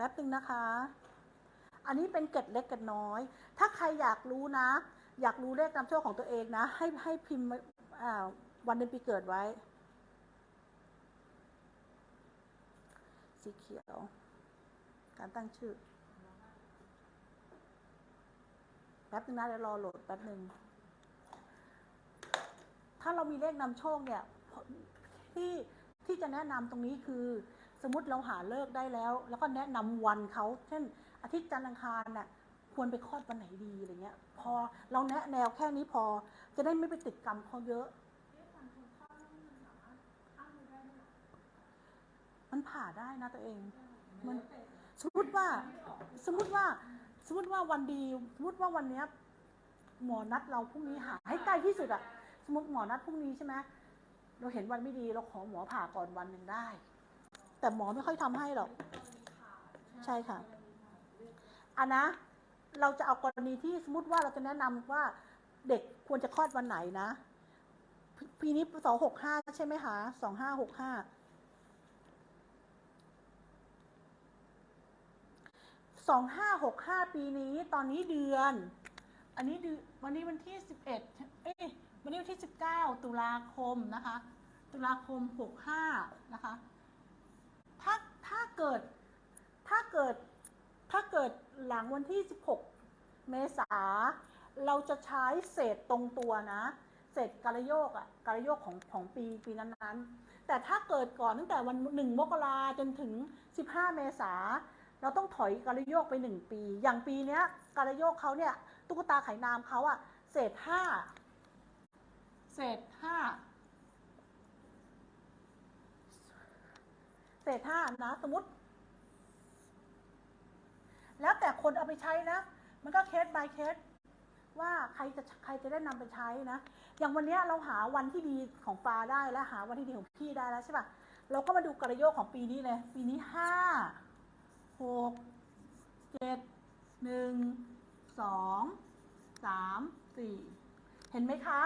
ป๊บนึงนะคะ อันนี้เป็นเกร็ดเล็กเกร็ดน้อย ถ้าใครอยากรู้นะ อยากรู้เลขนำโชคของตัวเองนะ ให้ให้พิมพ์วันเดือนปีเกิดไว้ สีเขียว การตั้งชื่อ แป๊บนึงนะเดี๋ยวรอโหลดแป๊บนึง ถ้าเรามีเลขนำโชคเนี่ยที่ที่จะแนะนำตรงนี้คือ สมมติเราหาเลิกได้แล้ว แล้วก็แนะนำวันเขาเช่น อาทิตย์จันทร์อังคารน่ะควรไปคลอดวันไหนดีอะไรเงี้ย พอเราแนะแนวแค่นี้พอ จะได้ไม่ไปติดกรรมเขาเยอะ มันผ่าได้นะตัวเองมันสมมติว่า สมมติว่า สมมติว่าวันดี สมมติว่าวันเนี้ยหมอนัดเราพรุ่งนี้หาให้ใกล้ที่สุดอะสมมติหมอนัดพรุ่งนี้ใช่ไหมเราเห็นวันไม่ดีเราขอหมอผ่าก่อนวันหนึ่งได้ แต่หมอไม่ค่อยทำให้หรอก ใช่ค่ะอันนะ เราจะเอากรณีที่สมมติว่าเราจะแนะนำว่าเด็กควรจะคลอดวันไหนนะปีนี้สองหกห้าใช่ไหมคะสองห้าหกห้าสองห้าหกห้าปีนี้ตอนนี้เดือน อันนี้เดือนวันนี้วันที่สิบเอ็ดเอ้ยวันนี้วันที่สิบเก้าตุลาคมนะคะ ตุลาคมหกห้านะคะถ้าถ้า เกิด ถ้าเกิด ถ้าเกิดหลังวันที่ 16 เมษา เราจะใช้เศษตรงตัวนะ เศษกาลโยกอะกาลโยกของของปีปีนั้นๆ แต่ถ้าเกิดก่อนตั้งแต่วันหนึ่งมกราจนถึง 15 เมษา เราต้องถอยกาลโยกไป 1 ปี อย่างปีเนี้ยกาลโยกเขาเนี่ย ตุ๊กตาไขานามเขาอะเศษ 5 เศษ 5 ษห้านะสมมติ แล้วแต่คนเอาไปใช้นะ มันก็เคส by เคส ว่าใครจะใครจะได้นำไปใช้นะ อย่างวันเนี้ยเราหาวันที่ดีของปลาได้แล้วหาวันที่ดีของพี่ได้แล้วใช่ปะเราก็มาดูกระโยกของปีนี้เลย ปีนี้ห้าหกเจ็ดหนึ่งสองสามสี่เห็นไหมคะ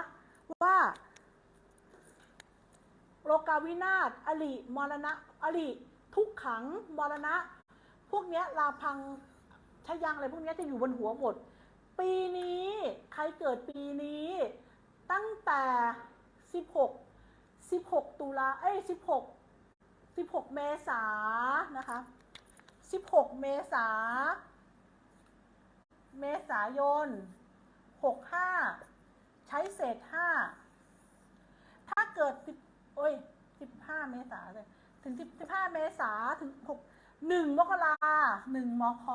ว่า โลกาวินาศอลิมรณะอลิทุกขังมรณะ พวกเนี้ยลาพังชยังอะไรพวกเนี้ยจะอยู่บนหัวหมด ปีนี้ใครเกิดปีนี้ ตั้งแต่ 16 16 ตุลาเอ้ย16 16 เมษานะคะ 16 เมษา เมษายน 65 ใช้เศษ 5 ถ้าเกิด10โอ้ย 15 เมษาเลยถึง 15 เมษาถึง6 1มกรา1มค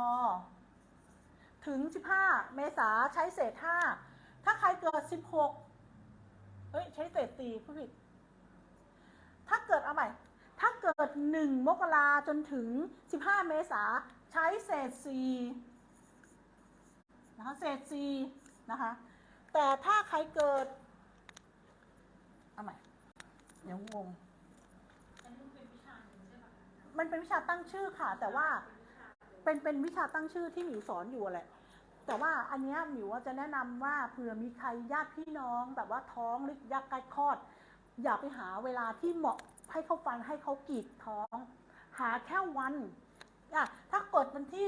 ถึง 15 เมษาใช้เศษ 5 ถ้าใครเกิด 16 เอ้ย ใช้เศษ4ผู้ผิด ถ้าเกิดเอาใหม่ ถ้าเกิด 1 มกราจนถึง 15 เมษาใช้เศษ4นะคะ เศษ4นะคะ แต่ถ้าใครเกิด เอาใหม่ เดี๋ยวงง มันเป็นวิชาตั้งชื่อค่ะ แต่ว่าเป็นเป็นวิชาตั้งชื่อที่หมิวสอนอยู่แหละ แต่ว่าอันเนี้ยหมิวจะแนะนำว่าเผื่อมีใครญาติพี่น้องแบบว่าท้องหรือยากใกล้คลอด อย่าไปหาเวลาที่เหมาะให้เขาฟันให้เขากรีดท้อง หาแค่วันอะถ้ากดวันที่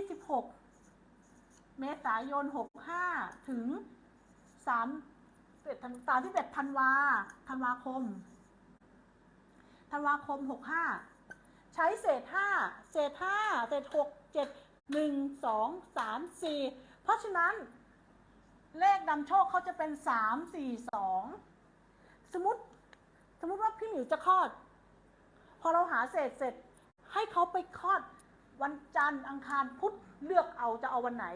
16 เมษายน 65 ถึง3เดสามที่เป็ดธันวาธันวาคมธันวาคม 65 ใช้เศษ5เศษ5เศษ6 7 1 2 3 4เพราะฉะนั้น เลขนำโชคเขาจะเป็น3 4 2สมมติสมมติว่าพี่หมิวจะคลอด พอเราหาเศษเสร็จ ให้เขาไปคลอดวันจันทร์อังคารพุธเลือกเอาจะเอาวันไหน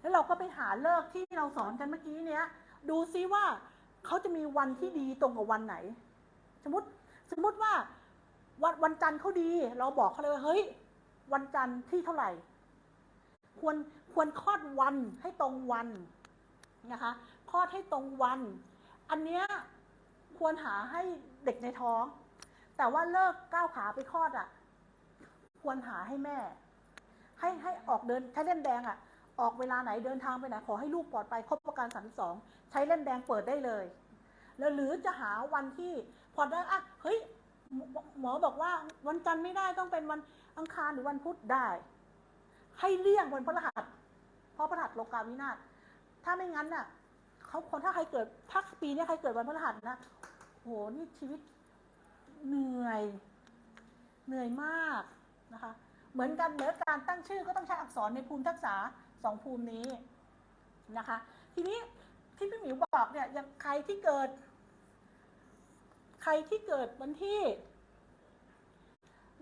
แล้วเราก็ไปหาเลิกที่เราสอนกันเมื่อกี้เนี้ย ดูซิว่าเขาจะมีวันที่ดีตรงกับวันไหน สมมติสมมติว่า วันวันจันทร์เขาดี เราบอกเขาเลยว่าเฮ้ย วันจันทร์ที่เท่าไหร่ ควรควรคลอดวันให้ตรงวันนะคะคลอดให้ตรงวัน อันเนี้ยควรหาให้เด็กในท้อง แต่ว่าเลิกก้าวขาไปคลอดอะ ควรหาให้แม่ ให้ให้ออกเดินใช้เล่นแดงอะ ออกเวลาไหนเดินทางไปไหนขอให้ลูกปลอดภัยครบประกันสามสองใช้เล่นแดงเปิดได้เลย แล้วหรือจะหาวันที่พอได้อะเฮ้ย หมอบอกว่าวันจันทร์ไม่ได้ต้องเป็นวันอังคารหรือวันพุธได้ ให้เลี่ยงวันพฤหัสเพราะพฤหัสโลกาวินาศถ้าไม่งั้นน่ะเขาคนถ้าใครเกิดถ้าปีนี้ใครเกิดวันพฤหัสนะโหนี่ชีวิตเหนื่อย เหนื่อยมากนะคะ เหมือนกันเหมือนการตั้งชื่อก็ต้องใช้อักษรในภูมิทักษะสองภูมินี้นะคะ ทีนี้ที่พี่หมิวบอกเนี่ยอย่างใครที่เกิด ใครที่เกิดวันที่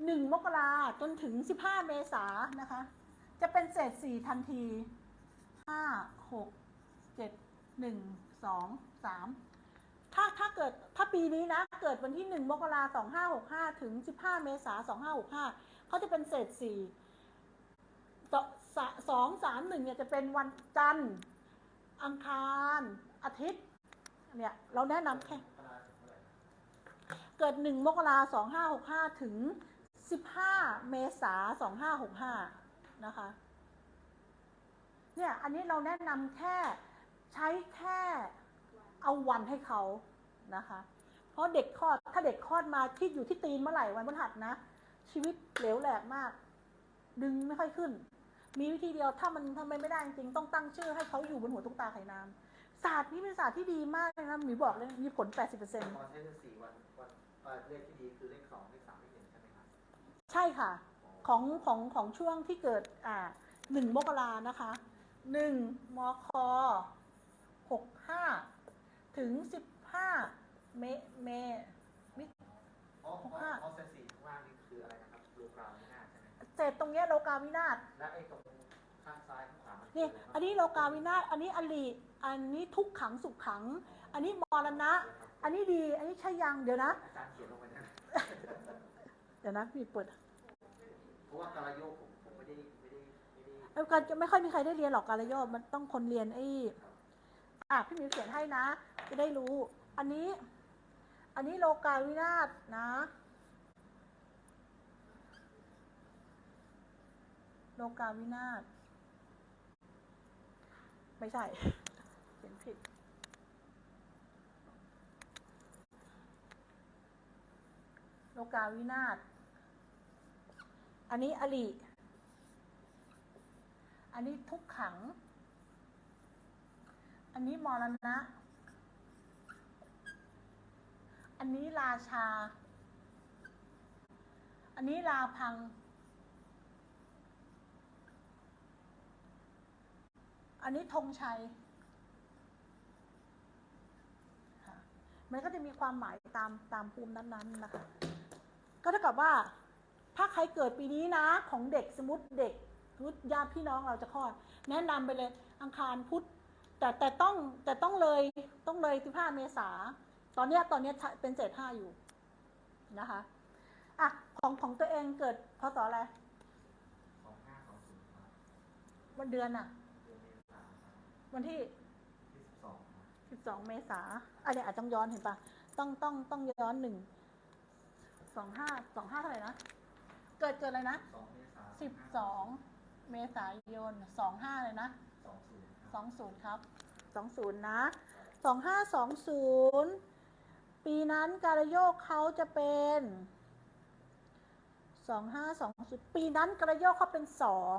หนึ่งมกราจนถึงสิบห้าเมษายนนะคะ จะเป็นเศษสี่ทันทีห้าหกเจ็ดหนึ่งสองสามถ้าถ้าเกิดถ้าปีนี้นะ เกิดวันที่หนึ่งมกราสองห้าหกห้าถึงสิบห้าเมษาสองห้าหกห้าเขาจะเป็นเศษสี่สสสองสามหนึ่งเนี่ยจะเป็นวันจันทร์ อังคาร อาทิตย์ เนี่ย เราแนะนำแค่ เกิดหนึ่งมกราสองห้าหกห้าถึงสิบห้าเมษาสองห้าหกห้านะคะ เนี่ย อันนี้เราแนะนำแค่ใช้แค่เอาวันให้เขานะคะ เพราะเด็กคลอดถ้าเด็กคลอดมาที่อยู่ที่ตีนเมื่อไหร่วันพฤหัสนะ ชีวิตเหลวแหลกมาก ดึงไม่ค่อยขึ้น มีวิธีเดียวถ้ามันทำไม่ได้จริงๆต้องตั้งชื่อให้เขาอยู่บนหัวตุ๊กตาไข่น้ำศาสตร์นี้เป็นศาสตร์ที่ดีมากเลยนะหมีบอกเลยมีผล 80%พอใช้สี่วันวัน เอ่อเลขที่ดีคือเลขสองเลขสามเลขหนึ่งใช่ไหมครับใช่ค่ะ ของของของช่วงที่เกิดอ่าหนึ่งมกรานะคะหนึ่งมคหกห้าถึงสิบห้าเมเมเพราะหกเพราะห้าเพราะเซนสี่ข้างล่างนี่คืออะไรนะครับลูกราวไม่น่าใช่ไหมเศษตรงเนี้ยโลกาวินาศและไอ้ตรงข้างซ้ายข้างขวามันคืนี่ะไรครับอันนี้โลกาวินาศอันนี้อลีอันนี้ทุกขังสุขขัง อันนี้มรณะ อันนี้ดี อันนี้ใช่ยังเดี๋ยวนะ อาจารย์เขียนลงไปนะเดี๋ยวนะมีเปิดเพราะว่าการโยกผมผมไม่ได้ไม่ได้ไม่ได้เอ้ยการจะไม่ค่อยมีใครได้เรียนหรอกการโยกมันต้องคนเรียนไอ้อะพี่หมิวเขียนให้นะ จะได้รู้ อันนี้ อันนี้โลกาวินาศนะ โลกาวินาศไม่ใช่ เขียนผิด โลกาวินาศอันนี้อลิอันนี้ทุกขัง อันนี้มรณะ อันนี้ราชา อันนี้ลาพัง อันนี้ธงชัย มันก็จะมีความหมายตามตามภูมินั้นๆนะคะ ก็เท่ากับว่า ถ้าใครเกิดปีนี้นะ ของเด็กสมมติเด็กสมมติญาติพี่น้องเราจะคลอด แนะนำไปเลยอังคารพุธแต่แต่ต้องแต่ต้องเลยต้องเลย15เมษาตอนเนี้ยตอนเนี้ยเป็นเศษห้าอยู่นะคะอะของของตัวเองเกิดพศอะไรสองห้าสองศูนย์ครับวันเดือนอะเดือนเมษายนครับวันที่ที่สิบสองครับ12เมษาอันนี้อาจต้องย้อนเห็นปะต้องต้องต้องย้อนหนึ่ง สองห้าสองห้าเท่าไหร่นะ เกิดเกิดอะไรนะสองเมษายนสิบสองเมษายนสองห้าเลยนะสองศูนย์คสรับองศูนย์ครับสองศูนย์นะสองห้าสองศูนย์ปีนั้นการโยกเขาจะเป็นสองห้าสองศูนย์ปีนั้นการโยกเขาเป็นสอง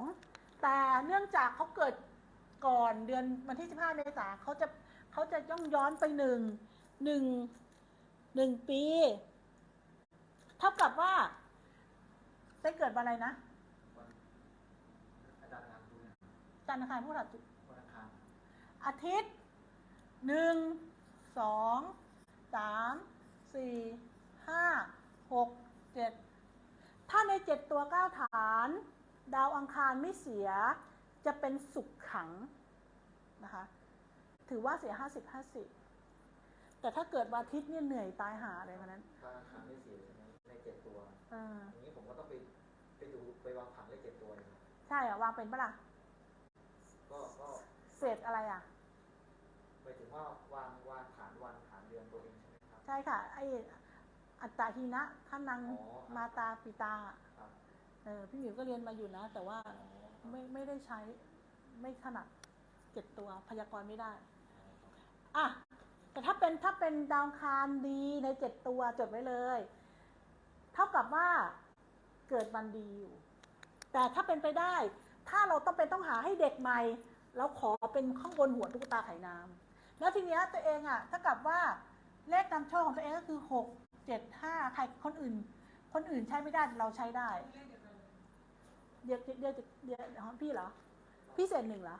แต่เนื่องจากเขาเกิดก่อนเดือนวันที่สิบห้าเมษาเขาจะเขาจะย่องย้อนไปหนึ่งหนึ่งหนึ่งปีเท่ากับว่าได้เกิดวันอะไรนะวันอาจารย์งานดูนะครับจันทร์อังคารพุธพฤหัสวันอังคารอาทิตย์หนึ่งสองสามสี่ห้าหกเจ็ดถ้าในเจ็ดตัวเก้าฐาน ดาวอังคารไม่เสียจะเป็นสุขขังนะคะถือว่าเสียห้าสิบห้าสิบแต่ถ้าเกิดวันอาทิตย์เนี่ยเหนื่อยตายหาอะไรคนนั้นวันอังคารไม่เสีย อ่าอย่างนี้ผมก็ต้องไปไปดูไปวางผังเลขเจ็ดตัวเลยครับใช่อะวางเป็นปะล่ะก็ก็เศษอะไรอะหมายถึงว่าวางวางฐานวันฐานเดือนตัวเองใช่ไหมครับ ใช่ค่ะ ไออัตตาหีนะท่านังอ๋อมาตาปิตาครับเออพี่หมิวก็เรียนมาอยู่นะ แต่ว่าอ๋อไม่ไม่ได้ใช้ไม่ถนัดเจ็ดตัวพยากรณ์ไม่ได้อะแต่ถ้าเป็นถ้าเป็นดาวอังคารดีในเจ็ดตัวจดไว้เลย เท่ากับว่าเกิดวันดีอยู่ แต่ถ้าเป็นไปได้ ถ้าเราต้องเป็นต้องหาให้เด็กใหม่ เราขอเป็นข้างบนหัวตุ๊กตาไข่น้ำแล้วทีเนี้ยตัวเองอะถ้ากับว่าเลขนำโชคของตัวเองก็คือหกเจ็ดห้าใครคนอื่น คนอื่นใช้ไม่ได้เราใช้ได้ เดี๋ยวเดี๋ยวเดี๋ยวเดี๋ยวของพี่เหรอพี่เศษหนึ่งเหรอ